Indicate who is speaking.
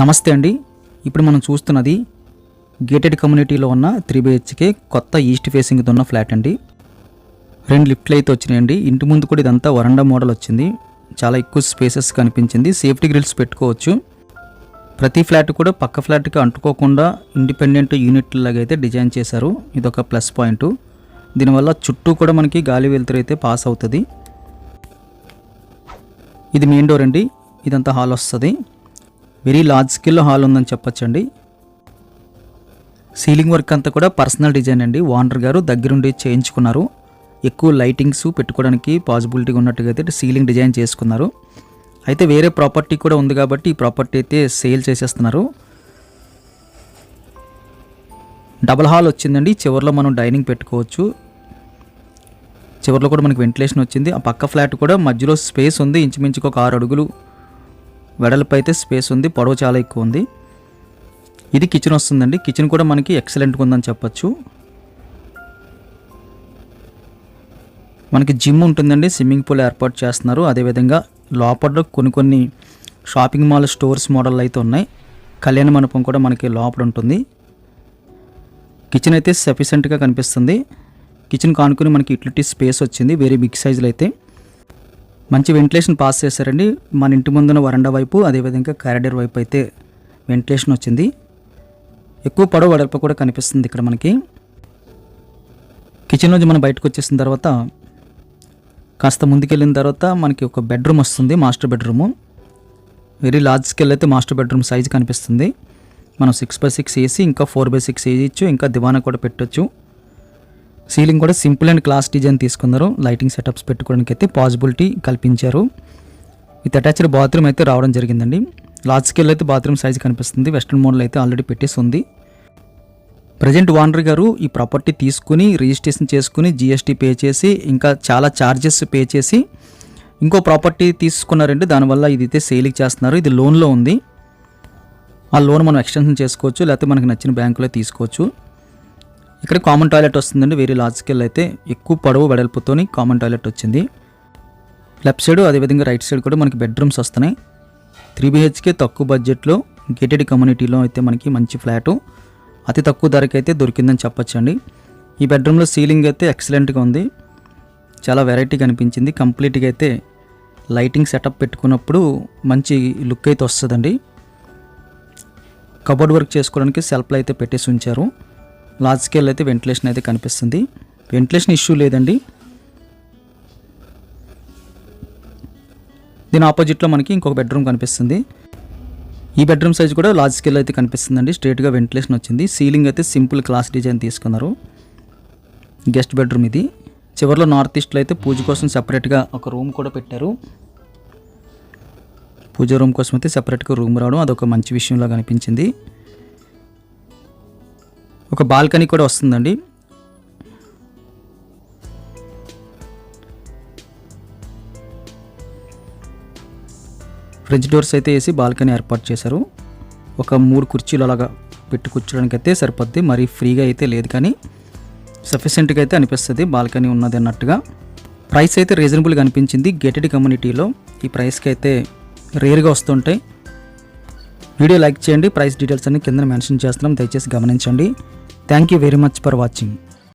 Speaker 1: నమస్తే అండి. ఇప్పుడు మనం చూస్తున్నది గేటెడ్ కమ్యూనిటీలో ఉన్న త్రీ బిహెచ్కే కొత్త ఈస్ట్ ఫేసింగ్తో ఉన్న ఫ్లాట్ అండి. రెండు లిఫ్ట్లు అయితే వచ్చినాయండి. ఇంటి ముందు కూడా ఇదంతా వరండా మోడల్ వచ్చింది. చాలా ఎక్కువ స్పేసెస్ కనిపించింది. సేఫ్టీ గ్రిల్స్ పెట్టుకోవచ్చు. ప్రతి ఫ్లాట్ కూడా పక్క ఫ్లాట్కి అంటుకోకుండా ఇండిపెండెంట్ యూనిట్ లాగా అయితే డిజైన్ చేశారు. ఇదొక ప్లస్ పాయింట్ దీనివల్ల చుట్టూ కూడా మనకి గాలి వెలుతురు అయితే పాస్ అవుతుంది. ఇది మెయిన్ డోర్ అండి. ఇదంతా హాల్ వస్తుంది. వెరీ లార్జ్ స్కేల్లో హాల్ ఉందని చెప్పొచ్చండి. సీలింగ్ వర్క్ అంతా కూడా పర్సనల్ డిజైన్ అండి. ఓనర్ గారు దగ్గరుండి చేయించుకున్నారు. ఎక్కువ లైటింగ్స్ పెట్టుకోవడానికి పాసిబిలిటీగా ఉన్నట్టుగా అయితే సీలింగ్ డిజైన్ చేసుకున్నారు. అయితే వేరే ప్రాపర్టీ కూడా ఉంది కాబట్టి ఈ ప్రాపర్టీ అయితే సేల్ చేసేస్తున్నారు. డబల్ హాల్ వచ్చిందండి. చివరిలో మనం డైనింగ్ పెట్టుకోవచ్చు. చివరిలో కూడా మనకి వెంటిలేషన్ వచ్చింది. ఆ పక్క ఫ్లాట్ కూడా మధ్యలో స్పేస్ ఉంది. ఇంచుమించుకు ఒక ఆరు అడుగులు వెడల్పు అయితే స్పేస్ ఉంది పొడవు చాలా ఎక్కువ ఉంది. ఇది కిచెన్ వస్తుందండి. కిచెన్ కూడా మనకి ఎక్సలెంట్గా ఉందని చెప్పచ్చు. మనకి జిమ్ ఉంటుందండి. స్విమ్మింగ్ పూల్ ఏర్పాటు చేస్తున్నారు. అదేవిధంగా లోపల కొన్ని కొన్ని షాపింగ్ మాల్ స్టోర్స్ మోడల్ అయితే ఉన్నాయి. కళ్యాణ మండపం కూడా మనకి లోపల ఉంటుంది. కిచెన్ అయితే సఫిషియెంట్గా కనిపిస్తుంది. కిచెన్ కానుకొని మనకి యూటిలిటీ స్పేస్ వచ్చింది. వెరీ బిగ్ సైజులో అయితే. మంచి వెంటిలేషన్ పాస్ చేశారండి. మన ఇంటి ముందున వరండా వైపు అదేవిధంగా కారిడర్ వైపు అయితే వెంటిలేషన్ వచ్చింది. ఎక్కువ పొడవు వెడల్పు కూడా కనిపిస్తుంది ఇక్కడ మనకి. కిచెన్ నుంచి మనం బయటకు వచ్చేసిన తర్వాత కాస్త ముందుకెళ్ళిన తర్వాత మనకి ఒక బెడ్రూమ్ వస్తుంది master bedroom very large scale అయితే మాస్టర్ బెడ్రూమ్ సైజ్ కనిపిస్తుంది. మనం సిక్స్ బై సిక్స్ వేసి ఇంకా ఫోర్ బై సిక్స్ వేయచ్చు ఇంకా దివానా కూడా పెట్టొచ్చు. సీలింగ్ కూడా సింపుల్ అండ్ క్లాస్ డిజైన్ తీసుకున్నారు. లైటింగ్ సెటప్స్ పెట్టుకోవడానికి అయితే పాసిబిలిటీ కల్పించారు. విత్ అటాచ్డ్ బాత్రూమ్ అయితే రావడం జరిగిందండి. లార్జ్ స్కేల్ అయితే బాత్రూమ్ సైజ్ కనిపిస్తుంది. వెస్ట్రన్ మోడల్ అయితే ఆల్రెడీ పెట్టేసి ఉంది. ప్రజెంట్ ఓనర్ గారు ఈ ప్రాపర్టీ తీసుకుని రిజిస్ట్రేషన్ చేసుకుని జిఎస్టీ పే చేసి ఇంకా చాలా ఛార్జెస్ పే చేసి ఇంకో ప్రాపర్టీ తీసుకున్నారండి. దానివల్ల ఇది అయితే సేలింగ్ చేస్తున్నారు. ఇది లోన్లో ఉంది. ఆ లోన్ మనం ఎక్స్టెన్షన్ చేసుకోవచ్చు. లేకపోతే మనకి నచ్చిన బ్యాంకులో తీసుకోవచ్చు. ఇక్కడ కామన్ టాయిలెట్ వస్తుందండి వేరే లాజికల్ అయితే. ఎక్కువ పొడవు వెడల్పుతోని కామన్ టాయిలెట్ వచ్చింది. లెఫ్ట్ సైడ్ అదేవిధంగా రైట్ సైడ్ కూడా మనకి బెడ్రూమ్స్ వస్తున్నాయి. త్రీ బిహెచ్కే తక్కువ బడ్జెట్లో గేటెడ్ కమ్యూనిటీలో అయితే మనకి మంచి ఫ్లాటు. అతి తక్కువ ధరకైతే అయితే దొరికిందని చెప్పొచ్చండి. ఈ బెడ్రూమ్లో సీలింగ్ అయితే ఎక్సలెంట్గా ఉంది. చాలా వెరైటీగా అనిపించింది కంప్లీట్గా అయితే లైటింగ్ సెటప్ పెట్టుకున్నప్పుడు మంచి లుక్ అయితే వస్తుందండి. కబోర్డ్ వర్క్ చేసుకోవడానికి సెల్ఫ్లు అయితే పెట్టేసి ఉంచారు. లార్జ్ స్కేల్ అయితే వెంటిలేషన్ అయితే కనిపిస్తుంది. వెంటిలేషన్ ఇష్యూ లేదండి. దీని ఆపోజిట్లో మనకి ఇంకొక బెడ్రూమ్ కనిపిస్తుంది. ఈ బెడ్రూమ్ సైజ్ కూడా లార్జ్ స్కేల్ అయితే కనిపిస్తుందండి. స్ట్రేట్గా వెంటిలేషన్ వచ్చింది. సీలింగ్ అయితే సింపుల్ క్లాస్ డిజైన్ తీసుకున్నారు. గెస్ట్ బెడ్రూమ్ ఇది. చివరిలో నార్త్ ఈస్ట్లో అయితే పూజ కోసం సపరేట్గా ఒక రూమ్ కూడా పెట్టారు. పూజ రూమ్ కోసం అయితే సపరేట్గా రూమ్ రావడం అదొక మంచి విషయంలా కనిపించింది ఒక బాల్కనీ కూడా వస్తుందండి. ఫ్రిడ్జ్ డోర్స్ అయితే వేసి బాల్కనీ ఏర్పాటు చేశారు. ఒక మూడు కుర్చీలు అలాగా పెట్టి కూర్చోడానికి అయితే సరిపోద్ది. మరి ఫ్రీగా అయితే లేదు కానీ సఫిషియెంట్గా అయితే అనిపిస్తుంది బాల్కనీ ఉన్నది అన్నట్టుగా. ప్రైస్ అయితే రీజనబుల్గా అనిపించింది. గేటెడ్ కమ్యూనిటీలో ఈ ప్రైస్కి అయితే రేర్గా వస్తుంటాయి. వీడియో లైక్ చేయండి ప్రైస్ డీటెయిల్స్ అన్ని కింద మెన్షన్ చేస్తున్నాం దయచేసి గమనించండి. Thank you very much for watching